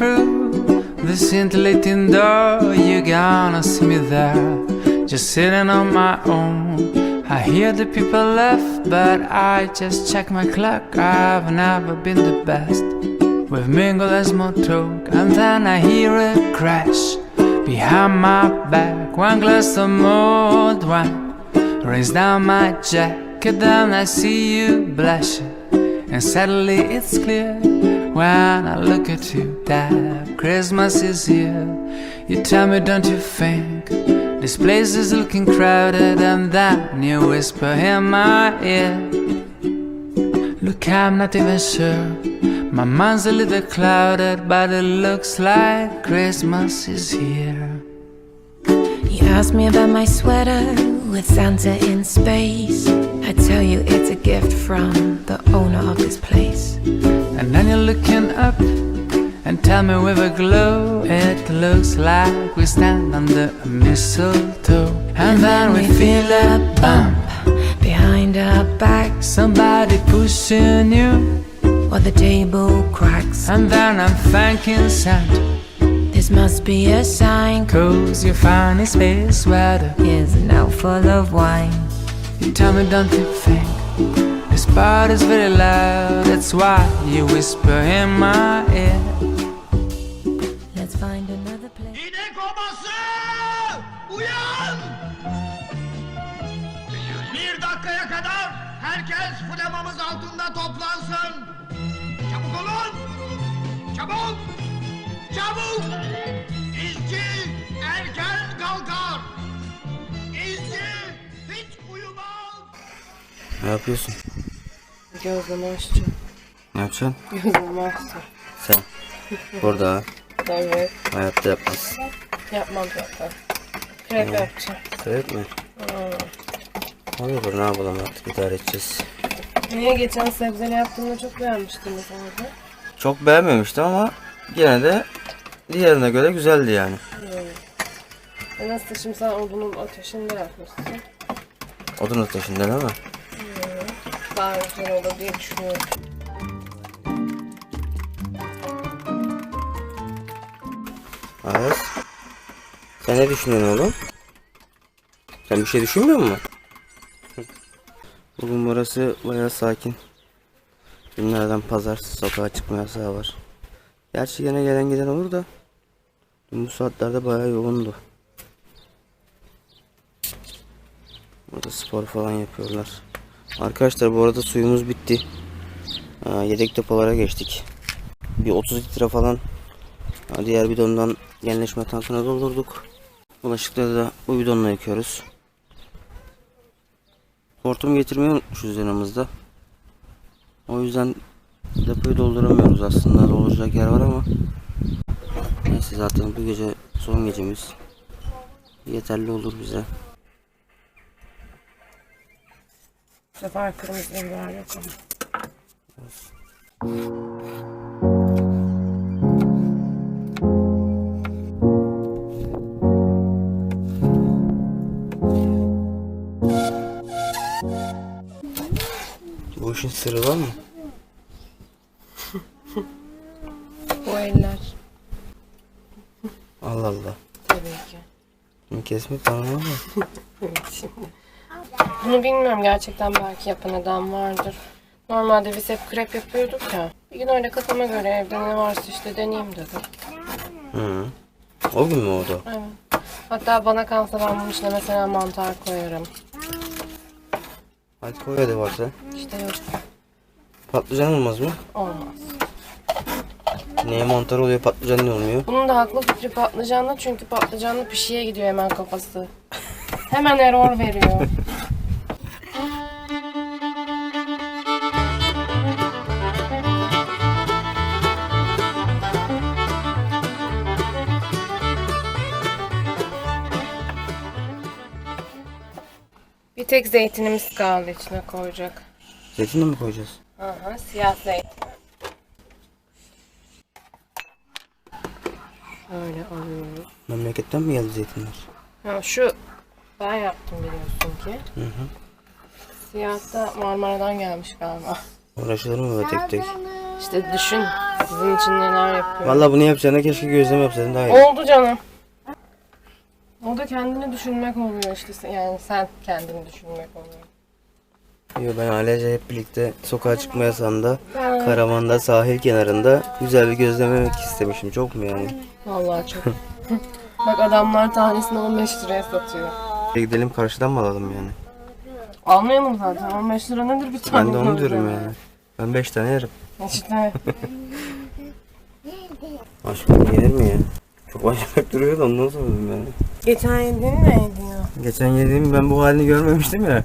through the scintillating door, you're gonna see me there. Just sitting on my own. I hear the people laugh, but I just check my clock. I've never been the best. We've mingled as more talk, and then I hear a crash behind my back. One glass of mulled wine rains down my jacket, then I see you blushing, and suddenly it's clear when I look at you that Christmas is here. You tell me, don't you think this place is looking crowded? And then you whisper in my ear. Look, I'm not even sure. My mind's a little clouded, but it looks like Christmas is here. You asked me about my sweater with Santa in space. I tell you it's a gift from the owner of this place. And then you're looking up and tell me with a glow, it looks like we stand under a mistletoe. And then we feel a bump, behind our backs, somebody pushing you. or the table cracks. And then I'm thanking Santa, This must be a sign. cause your funny space sweater. An elf full of wine. You tell me, don't you think this part is very loud? That's why you whisper in my ear. Let's find another place. İnek obası! Uyan! Bir dakikaya kadar herkes flamamız altında toplansın. Çabuk olun! Çabuk! Çabuk! İşçi Ne yapıyorsun? Gözleme açacağım. Ne yapacaksın? Gözleme açacağım. Sen. Burada Evet. hayatta yapmaz. Yapmam zaten. Krep yapacağım. Sebep mi? Olur ne yapalım artık idare edeceğiz. Niye geçen sebzeli yaptığımda çok beğenmiştiniz abi. Çok beğenmemiştim ama yine de diğerine göre güzeldi yani. E nasıl şimdi sen odunun ateşinde yapmışsın. Odun ateşinde değil mi? Daha güzel olur diye düşünüyorum. Ayaz. Sen ne düşünüyorsun oğlum? Sen bir şey düşünmüyor musun? Bugün burası bayağı sakin. Günlerden pazar sokağa çıkma yasağı var. Gerçi gene gelen giden olur da dün bu saatlerde bayağı yoğundu. Burada spor falan yapıyorlar. Arkadaşlar bu arada suyumuz bitti. Yedek depolara geçtik. Bir 30 litre falan Ha, Diğer bidondan genleşme tankına doldurduk. Bulaşıkları da bu bidonla yıkıyoruz. Hortum getirmeyi unutmuşuz yanımızda. O yüzden depoyu dolduramıyoruz aslında. Dolduracak yer var ama neyse zaten bu gece son gecemiz. Yeterli olur bize. Bu sefer kırmızı biber yapalım. Bu işin sırrı var mı? Bu eller. Allah Allah. Tabii ki. Bunu kesmek ama. Evet şimdi. Bunu bilmiyorum gerçekten belki yapan adam vardır. Normalde biz hep krep yapıyorduk ya. Bir gün öyle kafama göre evde ne varsa işte deneyeyim dedim. Hı. O gün mü oldu? Evet. Hatta bana kalsa ben bunun içine mesela mantar koyarım. Hadi koy hadi varsa. İşte yok Patlıcan olmaz mı? olmaz. Neye mantar oluyor patlıcan ne olmuyor? Bunun da haklı fikri patlıcanlı çünkü patlıcanlı pişiye gidiyor hemen kafası. Hemen error veriyor. Tek zeytinimiz kaldı içine koyacak. Zeytin de mi koyacağız? Aha, siyah zeytin. Şöyle alıyoruz. Memleketten mi geldi zeytinler? Ha, şu ben yaptım biliyorsun ki. Hı hı. Siyah da Marmara'dan gelmiş galiba. Uğraşılır mı böyle tek tek? İşte düşün sizin için neler yapıyorum. Vallahi bunu yapacağına keşke gözleme yapsaydın daha iyi. Oldu canım. O da kendini düşünmek oluyor işte. Yani sen kendini düşünmek oluyor. Yo, ben ailece hep birlikte sokağa çıkma yasağında, karavanda, sahil kenarında güzel bir gözleme yemek istemişim. Çok mu yani? Vallahi çok. Bak adamlar tanesini 15 liraya satıyor. Bir Gidelim karşıdan mı alalım yani? Almayalım zaten. 15 lira nedir bir tane? Ben de onu diyorum yani. Ben 5 tane yerim. İşte Aşkım yenir mi ya? Çok acayip duruyor da ondan sonra dedim yani. geçen yediğin neydi ya? Geçen yediğim ben bu halini görmemiştim ya.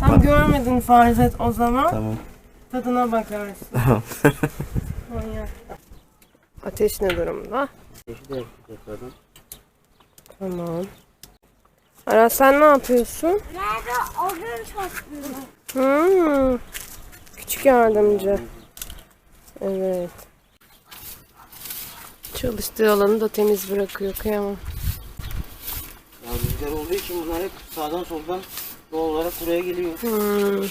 Tam görmedin farz et o zaman. Tamam. Tadına bakarsın. Manyak. Ateş ne durumda? Tamam. Aras sen ne yapıyorsun? Hmm. Küçük yardımcı. Evet. Çalıştığı alanı da temiz bırakıyor kıyamam. Ya rüzgar olduğu için bunlar hep sağdan soldan doğal olarak buraya geliyor. Hmm.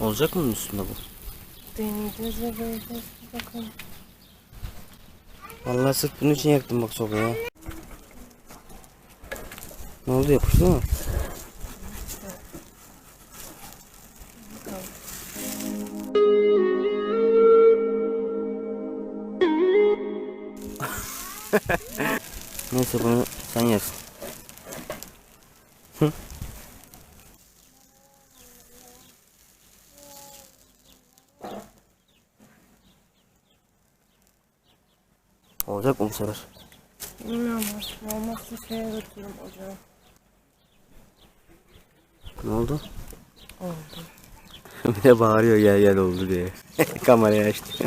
Olacak mı üstünde bu? Deneyeceğiz ve göreceğiz. Bakalım. Vallahi sırf bunun için yaktım bak sobaya. Ne oldu yapıştı mı? Neyse bunu sen yersin. Olacak mı bu sefer? Bilmiyorum. Olmazsa şeye götürürüm ocağa. Ne oldu? Oldu. bir de bağırıyor gel gel oldu diye. Kamerayı açtı.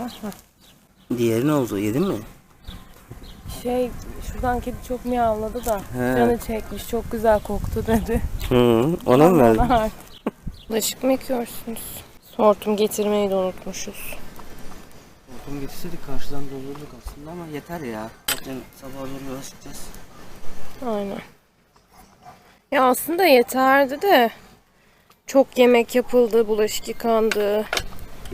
Heh. Diğeri ne oldu? Yedin mi? Şey şuradan kedi çok miyavladı da He. canı çekmiş çok güzel koktu dedi. Hı, ona mı verdin? Bulaşık mı yıkıyorsunuz? Hortum getirmeyi de unutmuşuz. Hortum getirseydik karşıdan doldurduk aslında ama yeter ya. Zaten sabah doğru yola çıkacağız. Aynen. Ya aslında yeterdi de çok yemek yapıldı, bulaşık yıkandı.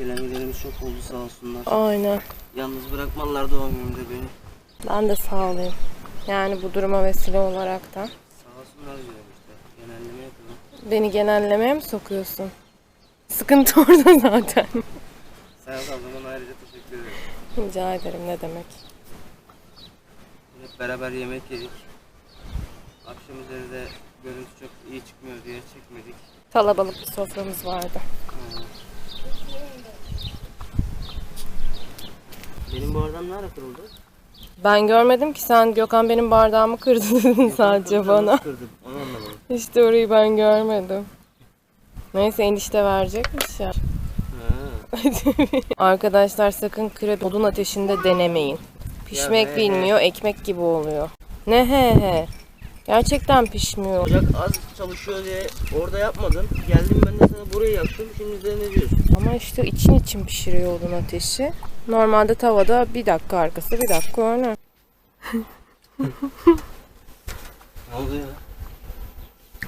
Gelen gidenimiz çok oldu sağ olsunlar. Aynen. Yalnız bırakmadılar doğum günümde beni. Ben de sağ olayım. Yani bu duruma vesile olaraktan. Sağ olsunlar diyorum işte. Genelleme yapıyorum. Beni genellemeye mi sokuyorsun? Sıkıntı orada zaten. Sağ ol ablamın ayrıca teşekkür ederim. Rica ederim ne demek. Hep beraber yemek yedik. Akşam üzeri de görüntü çok iyi çıkmıyor diye çekmedik. Kalabalık bir soframız vardı. Ha. Benim bu adam nerede kırıldı? Ben görmedim ki sen Gökhan benim bardağımı kırdı dedin sadece bana. Kırdım. Onu anlamadım. İşte orayı ben görmedim. Neyse enişte verecekmiş ya. Arkadaşlar sakın krep odun ateşinde denemeyin. Pişmek bilmiyor, ekmek gibi oluyor. Ne he he. Gerçekten pişmiyor. Ocak az çalışıyor diye orada yapmadım. Geldim ben de sana burayı yaptım. Şimdi de ne diyorsun? Ama işte için için pişiriyor odun ateşi. Normalde tavada bir dakika arkası bir dakika önü. Ne oldu ya?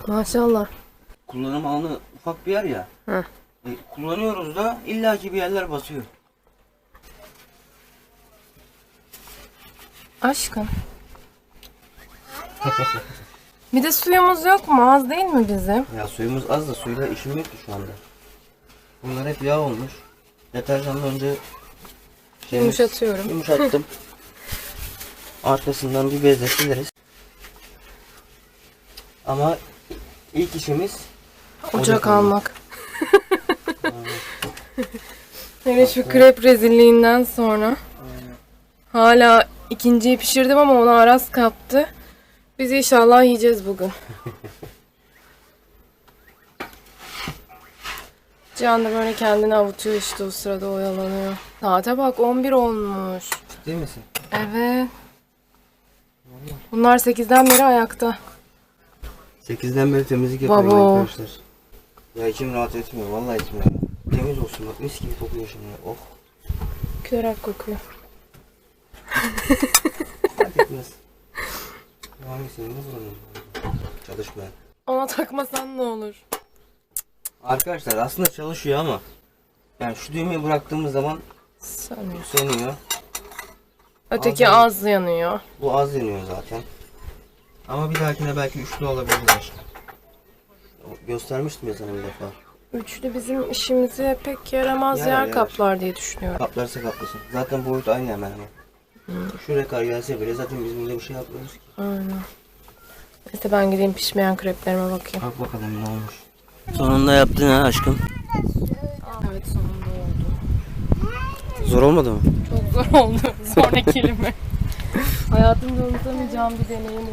Maşallah. Kullanım alanı ufak bir yer ya. Hı. E, kullanıyoruz da illaki bir yerler basıyor. Aşkım. Bir de suyumuz yok mu? Az değil mi bizim? Ya suyumuz az da suyla işim yok ki şu anda. Bunlar hep yağ olmuş. Deterjanla önce şeyimiz- Yumuşatıyorum. Yumuşattım. Arkasından bir bezle sileriz. Ama ilk işimiz Ocak Ocak almak. Hele şu krep rezilliğinden sonra. Hala ikinciyi pişirdim ama ona aras kaptı. Biz inşallah yiyeceğiz bugün. Cihan da böyle kendini avutuyor işte o sırada oyalanıyor. Saate bak 11 olmuş. değil misin? Evet. Bunlar 8'den beri ayakta. 8'den beri temizlik yapıyorum Baba. arkadaşlar. Ya içim rahat etmiyor. Vallahi içim rahat. Temiz olsun bak mis gibi kokuyor şimdi. Oh Körak kokuyor. fark etmez. Hangisini nasıl Çalışmayan. Ona takmasan ne olur? Arkadaşlar aslında çalışıyor ama yani şu düğmeyi bıraktığımız zaman Sanıyor. sönüyor. Öteki Ağzını- az yanıyor. Bu az yanıyor zaten. Ama bir dahakine belki üçlü olabilir. O- Göstermiştim ya sana bir defa. Üçlü bizim işimize pek yaramaz Yarar, yer yarar. kaplar diye düşünüyorum. Kaplarsa kaplasın. Zaten boyut aynı hemen hemen. Şuraya kadar gelse bile zaten biz burada bir şey yapmıyoruz ki. Aynen. Neyse ben gideyim pişmeyen kreplerime bakayım. Bak bakalım ne olmuş. Sonunda yaptın ha aşkım. Evet sonunda oldu. Zor olmadı mı? Çok zor oldu. Sonraki kelime. Hayatımda unutamayacağım bir deneyim oldu.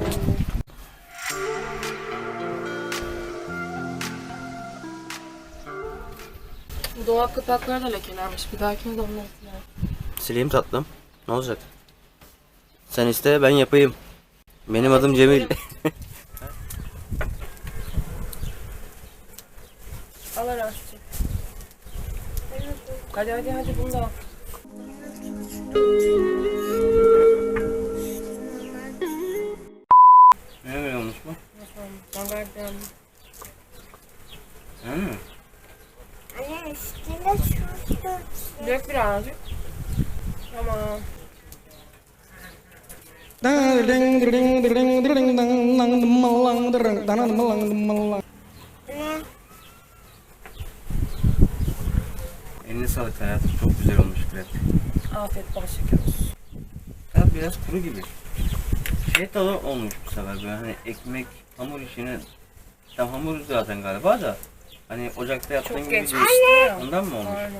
Bu dolap kapakları da lekelenmiş. Bir dahakine de onları silerim. Sileyim tatlım. Ne olacak? Sen iste ben yapayım. Benim adım Cemil. Al Aras'cığım. Hadi hadi hadi bunu da al. ne olmuş bu? Ben gayet beğendim. Hı. Anne üstüne su dök. Dök birazcık. Tamam. Eline sağlık hayatım. Çok güzel olmuş krep. Afiyet bol şeker olsun. Ya biraz kuru gibi. Şey tadı olmuş bu sefer böyle hani ekmek, hamur işini tam hamur zaten galiba da hani ocakta yaptığın Çok gibi geç değil. pişti ya. Ondan mı olmuş? Aynen.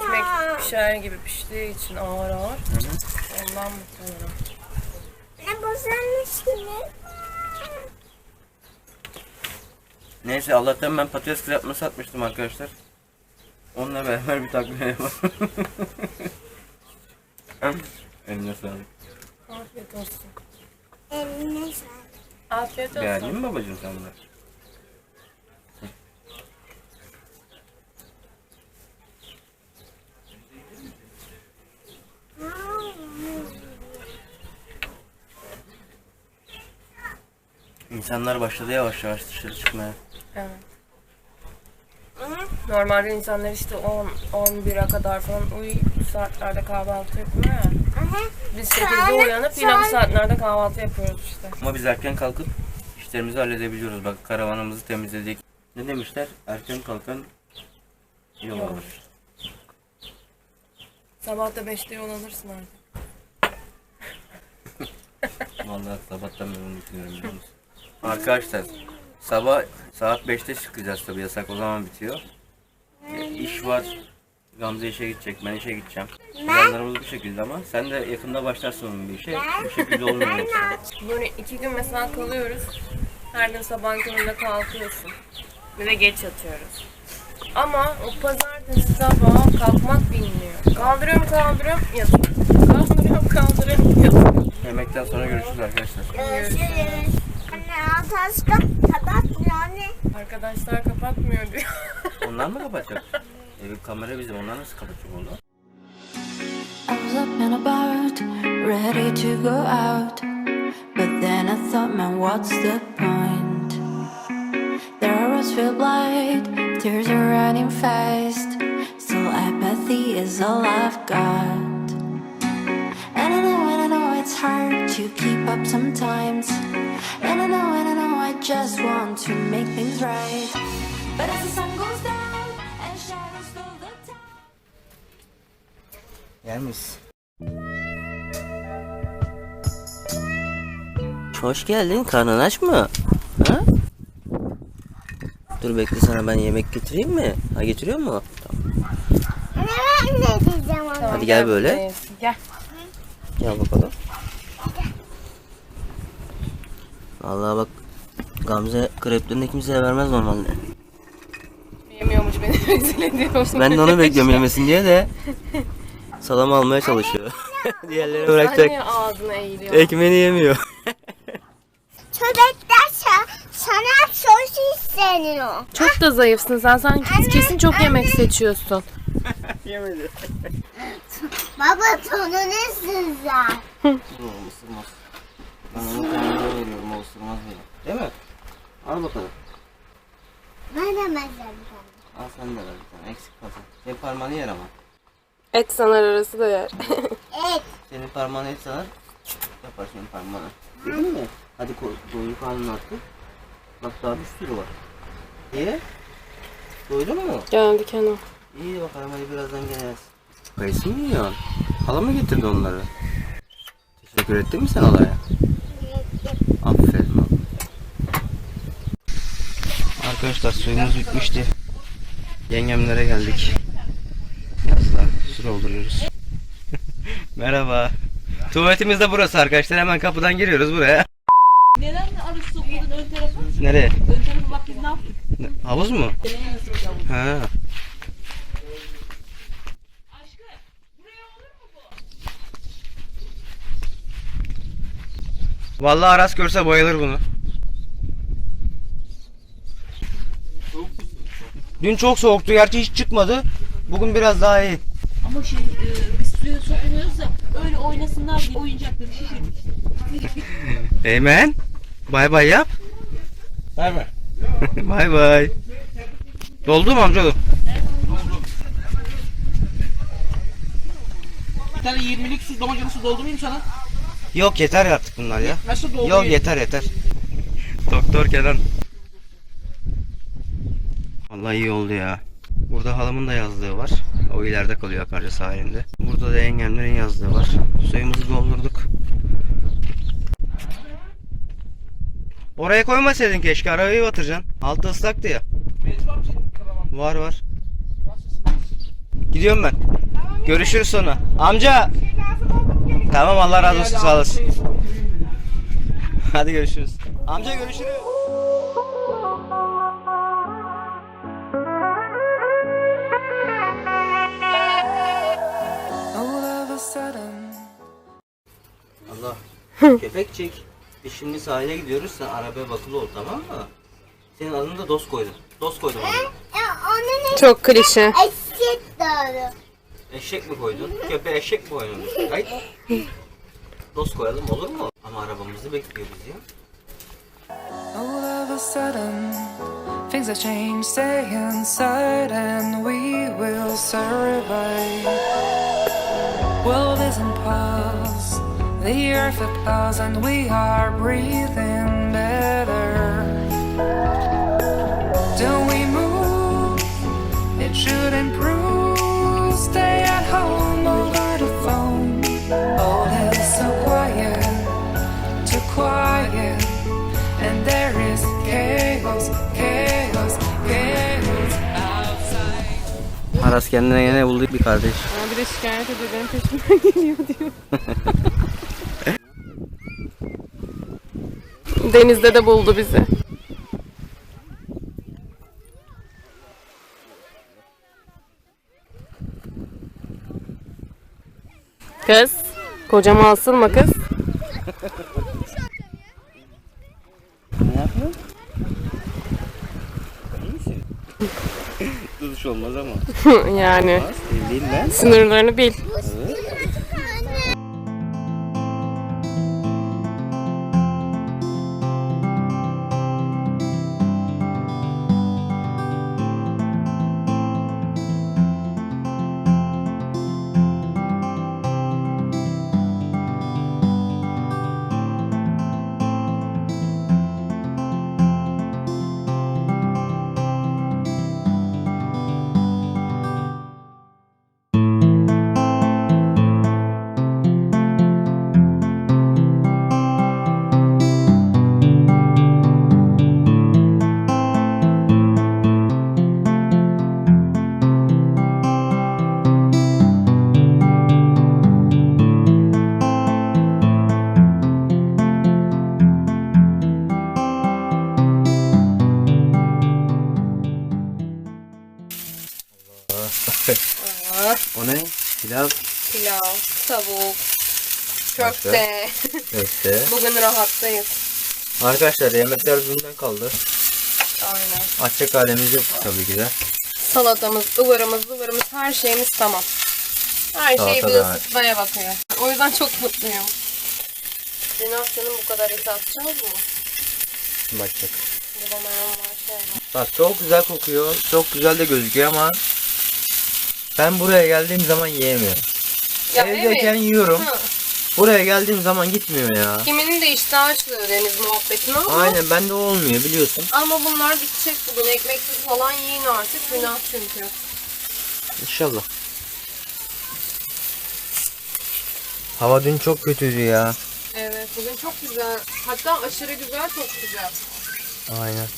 Ekmek pişer gibi piştiği için ağır ağır. Hı hı. Ondan muhtemelen. Ne bozulmuş gibi. Neyse Allah'tan ben patates kızartması satmıştım arkadaşlar. Onunla beraber bir takviye yapalım. Eline sağlık. Afiyet olsun. Eline sağlık. Afiyet olsun. Beğendin mi babacığım sen bunları? İnsanlar başladı yavaş yavaş dışarı çıkmaya. Evet. Normalde insanlar işte 10 11'e kadar falan uyuyup bu saatlerde kahvaltı yapıyor ya. Aha. Biz 8'de uyanıp yine bu saatlerde kahvaltı yapıyoruz işte. Ama biz erken kalkıp işlerimizi halledebiliyoruz. Bak karavanımızı temizledik. Ne demişler? Erken kalkan yol Yol alır. Sabah da 5'te yol alırsın artık. Vallahi sabahtan beri onu düşünüyorum biliyor musun? Arkadaşlar sabah saat 5'te çıkacağız tabii yasak o zaman bitiyor. E, iş var. Gamze işe gidecek, ben işe gideceğim. Planlarımız bu şekilde ama sen de yakında başlarsın onun bir işe. Bu şekilde olmuyor yoksa. Böyle iki gün mesela kalıyoruz. Her gün sabah köründe kalkıyorsun. Bir de geç yatıyoruz. Ama o pazartesi sabah kalkmak bilmiyor. Kaldırıyorum kaldırıyorum yatıyorum. Kaldırıyorum kaldırıyorum yatıyorum. Yemekten sonra görüşürüz arkadaşlar. Görüşürüz. Ataşka kapatmıyor anne. Arkadaşlar kapatmıyor diyor. Onlar mı kapatacak? E, kamera bizim, onlar nasıl kapatacak onu? I was up and about, ready to go out. But then I thought, man, what's the point? There roads feel blind, tears are running fast. Still, apathy is all I've got. İt's hard to keep up sometimes. And I know, and I know I just want to make things right. But as the sun goes down and shadows fill the town. Yer miyiz? Hoş geldin. Karnın aç mı? Ha? Dur bekle sana ben yemek getireyim mi? Ha getiriyor mu? Tamam. Ben ne diyeceğim ona? Hadi gel böyle. Gel. Gel bakalım. Vallahi bak Gamze kreplerini kimseye vermez normalde. Yemiyormuş beni rezil ediyor. Ben de onu bekliyorum yemesini diye de salam almaya çalışıyor. Diğerlerini Sen bırakacak. niye ağzına eğiliyor? Ekmeğini yemiyor. Köpekler sa- sana sosis isteniyor. Çok da zayıfsın sen. Sen kesin çok yemek seçiyorsun. Yemedi. Baba tonu ne sızlar? O ısırmaz. Ben onu kendime veriyorum ısırmaz diye. Değil mi? Al bakalım. Ben de mesela. Al sen de ver bir tane. Eksik kalsın. Senin parmağını yer ama. Et sanar arası da yer. Evet. Senin parmağını et sanar. Yapar senin parmağını. Değil mi? Hadi koy, koyun karnını attı. Bak daha bir sürü var. İyi. Doydun mu? Geldi Kenan. İyi bakalım hadi birazdan geliriz. Kayısı mı yiyorsun? Hala mı getirdi onları? Teşekkür ettin mi sen halaya? Aferin oğlum. Arkadaşlar suyumuz bitmişti. Yengemlere geldik. Yazda su dolduruyoruz. Merhaba. Tuvaletimiz de burası arkadaşlar. Hemen kapıdan giriyoruz buraya. Neden arı sokmadın ön tarafı? Nereye? Ön tarafı bak biz ne yaptık? Ne- Havuz mu? Ha. Vallahi Aras görse bayılır bunu. Dün çok soğuktu. Gerçi hiç çıkmadı. Bugün biraz daha iyi. Ama şey e, biz suya sokmuyoruz da öyle oynasınlar diye oyuncakları şişirdik. Eymen. Bay bay yap. Bay bay. bay bay. Doldu mu amcaoğlum? Bir tane 20'lik su damacana su doldurayım sana. Yok yeter artık bunlar ya. Nasıl? Yok yeter yeter. Doktor Kenan. Vallahi iyi oldu ya. Burada halamın da yazlığı var. O ileride kalıyor Akarca sahilinde. Burada da yengemlerin yazlığı var. Suyumuzu doldurduk. Oraya koymasaydın keşke arabayı batıracaksın. Altı ıslaktı ya. Var var. Gidiyorum ben. Görüşürüz sonra. Amca. Tamam Allah razı olsun sağ olasın. Hadi görüşürüz. Amca görüşürüz. Allah. Köpek çek. Biz şimdi sahile gidiyoruz. Sen arabaya bakılı ol tamam mı? Senin adını da Dost koydum. Dost koydum. Ya onun Çok klişe. eşek doğru. Eşek mi koydun? Köpeğe eşek mi koydun? Hayır. Dost koyalım olur mu? Ama arabamızı bekliyor bizi ya. All of a sudden, things have changed. Stay inside and we will survive. World is in pause, the earth applauds, and we are breathing better. Don't we move? It should improve. Stay at home over the phone. All is so quiet, too quiet. And there is chaos, chaos, chaos outside. Aras kendine yine buldu bir kardeş. Ya bir de şikayet ediyor benim peşimden geliyor diyor. Denizde de buldu bizi. Kız, kocama asılma kız. Ne yapıyorsun? İyi misin? Duduş olmaz ama. yani evliyim ben. sınırlarını bil. O Pilav, Pilav, tavuk, köfte. köfte. Bugün rahattayız. Arkadaşlar yemekler dünden kaldı. Aynen. Açacak halimiz yok tabii ki de. Salatamız, ıvırımız, ıvırımız her şeyimiz tamam. Her Salata şey bir da var. ısıtmaya bakıyor. O yüzden çok mutluyum. Dün akşamın bu kadar eti atacağız mı? Bakacak. Bulamayan var. Bak çok güzel kokuyor. Çok güzel de gözüküyor ama ben buraya geldiğim zaman yiyemiyorum. Ya Evdeyken evet. yiyorum. Hı. Buraya geldiğim zaman gitmiyor ya. Kiminin de iştahı açılıyor deniz muhabbetine ama. Aynen bende olmuyor biliyorsun. Ama bunlar bitecek bugün. Ekmeksiz falan yiyin artık. Günah çünkü. İnşallah. Hava dün çok kötüydü ya. Evet bugün çok güzel. Hatta aşırı güzel çok güzel. Aynen.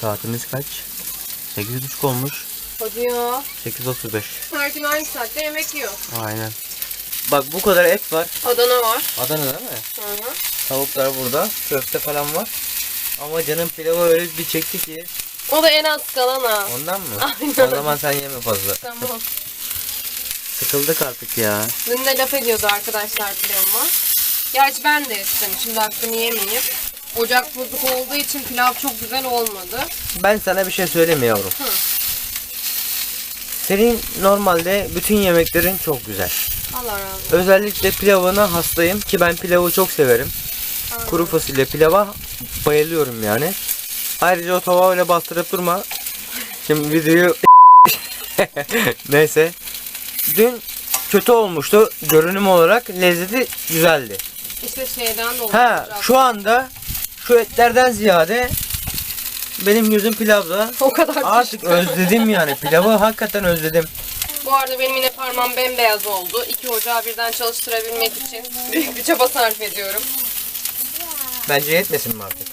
Saatimiz kaç? 8.30 olmuş. Hadi ya. 8.35. Her gün aynı saatte yemek yiyor. Aynen. Bak bu kadar et var. Adana var. Adana değil mi? Hı hı. Tavuklar burada. Köfte falan var. Ama canım pilavı öyle bir çekti ki. O da en az kalan ha. Ondan mı? Aynen. O zaman sen yeme fazla. Tamam. Sıkıldık artık ya. Dün de laf ediyordu arkadaşlar pilavıma. Gerçi ben de ettim. Şimdi hakkını yemeyeyim. Ocak bozuk olduğu için pilav çok güzel olmadı. Ben sana bir şey söyleyeyim mi yavrum? Hı. Senin normalde bütün yemeklerin çok güzel. Allah razı olsun. Özellikle pilavına hastayım ki ben pilavı çok severim. Kuru fasulye pilava bayılıyorum yani. Ayrıca o tabağı öyle bastırıp durma. Şimdi videoyu neyse. Dün kötü olmuştu görünüm olarak lezzeti güzeldi. İşte şeyden dolayı. Ha şu anda şu etlerden ziyade benim gözüm pilavda. O kadar Artık özledim yani pilavı hakikaten özledim. Bu arada benim yine parmağım bembeyaz oldu. İki ocağı birden çalıştırabilmek için büyük bir çaba sarf ediyorum. Bence yetmesin mi artık?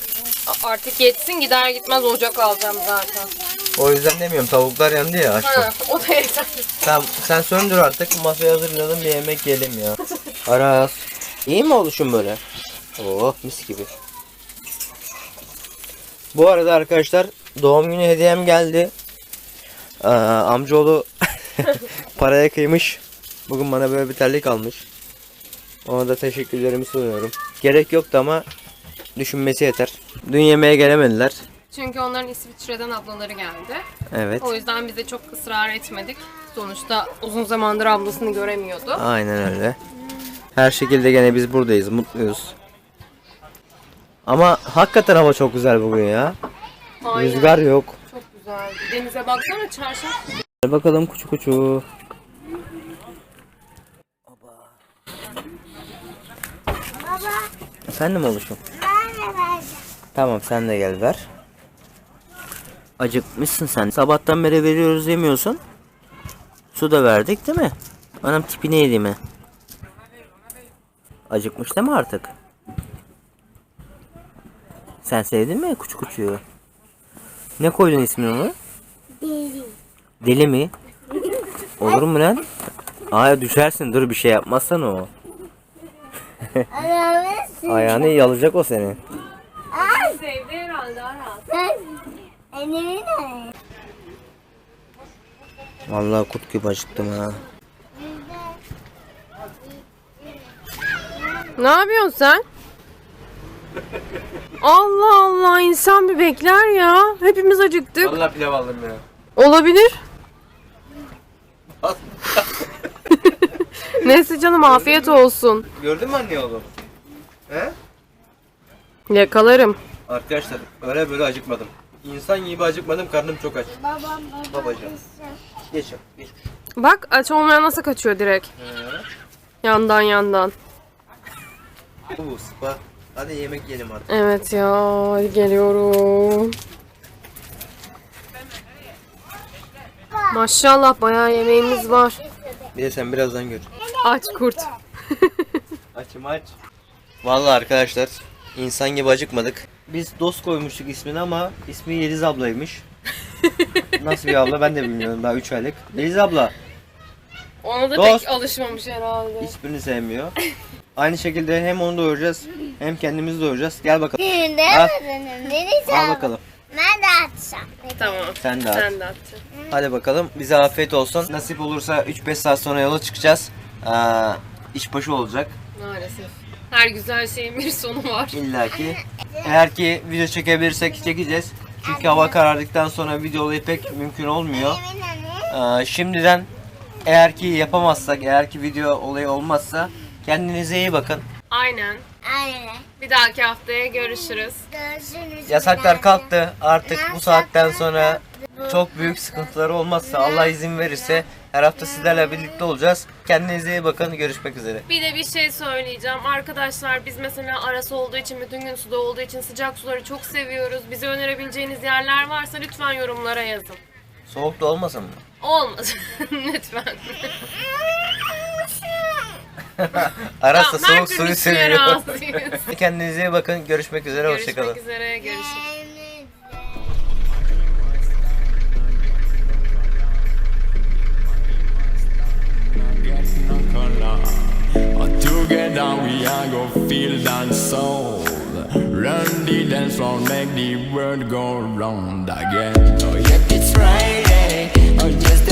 A- Artık yetsin gider gitmez ocak alacağım zaten. O yüzden demiyorum tavuklar yandı ya aşkım. Ha, o da yeter. Tamam sen söndür artık masaya hazırlayalım bir yemek yiyelim ya. Aras. İyi mi oluşum böyle? Oh mis gibi. Bu arada arkadaşlar doğum günü hediyem geldi. Aa, amcaoğlu paraya kıymış. Bugün bana böyle bir terlik almış. Ona da teşekkürlerimi sunuyorum. Gerek yoktu ama düşünmesi yeter. Dün yemeğe gelemediler. Çünkü onların İsviçre'den ablaları geldi. Evet. O yüzden biz de çok ısrar etmedik. Sonuçta uzun zamandır ablasını göremiyordu. Aynen öyle. Her şekilde gene biz buradayız, mutluyuz. Ama hakikaten hava çok güzel bugün ya. Aynen. Rüzgar yok. Çok güzel. Denize baksana çarşaf. Hadi bakalım kuçu kuçu. Efendim oluşum. Ben de vereceğim. Tamam sen de gel ver. Acıkmışsın sen. Sabahtan beri veriyoruz yemiyorsun. Su da verdik değil mi? Anam tipini yedi mi? Acıkmış değil mi artık? Sen sevdin mi kuçu kuçuyu? Ne koydun ismini ona? Deli. Deli mi? Olur mu lan? Aa düşersin dur bir şey yapmazsan o. Ayağını yalacak o seni. Sevdi herhalde Aras. Vallahi kurt gibi acıktım ha. Ne yapıyorsun sen? Allah Allah insan bir bekler ya. Hepimiz acıktık. Vallahi pilav aldım ya. Olabilir. Neyse canım afiyet olsun. Gördün mü anne oğlum? He? Yakalarım. Arkadaşlar öyle böyle acıkmadım. İnsan gibi acıkmadım karnım çok aç. Babam babam. Babacığım. Geç yap, geç. Bak aç olmayan nasıl kaçıyor direkt. Yandan yandan. Bu spa. Hadi yemek yiyelim artık. Evet ya geliyorum. Maşallah bayağı yemeğimiz var. Bir de sen birazdan gör. Aç kurt. Açım aç. Vallahi arkadaşlar insan gibi acıkmadık. Biz dost koymuştuk ismini ama ismi Yeliz ablaymış. Nasıl bir abla ben de bilmiyorum daha 3 aylık. Yeliz abla Ona da Dost. pek alışmamış herhalde. hiçbirini sevmiyor. Aynı şekilde hem onu doyuracağız hem kendimizi doyuracağız. Gel bakalım. Düğünde Al. benim deniz Al bakalım. Ben de atacağım. Tamam. Sen de at. Sen de at. Hadi bakalım. Bize afiyet olsun. Nasip olursa 3-5 saat sonra yola çıkacağız. Ee, işbaşı olacak. Maalesef. Her güzel şeyin bir sonu var. İlla ki. Eğer ki video çekebilirsek çekeceğiz. Çünkü hava karardıktan sonra video olayı pek mümkün olmuyor. Ee, şimdiden eğer ki yapamazsak, eğer ki video olayı olmazsa kendinize iyi bakın. Aynen. Aynen. Bir dahaki haftaya görüşürüz. Görüşürüz. Yasaklar kalktı. Artık bu saatten sonra çok büyük sıkıntıları olmazsa Allah izin verirse her hafta sizlerle birlikte olacağız. Kendinize iyi bakın. Görüşmek üzere. Bir de bir şey söyleyeceğim. Arkadaşlar biz mesela arası olduğu için, bütün gün suda olduğu için sıcak suları çok seviyoruz. Bize önerebileceğiniz yerler varsa lütfen yorumlara yazın. Soğuk da olmasın mı? Olmaz. lütfen. Arası Tamam, soğuk suyu seviyor. Kendinize iyi bakın. Görüşmek üzere. Hoşçakalın. Görüşmek üzere. Görüşürüz. Together we are go feel and soul. Run the dance floor, make the world go round again. Oh yeah, it's Friday. or just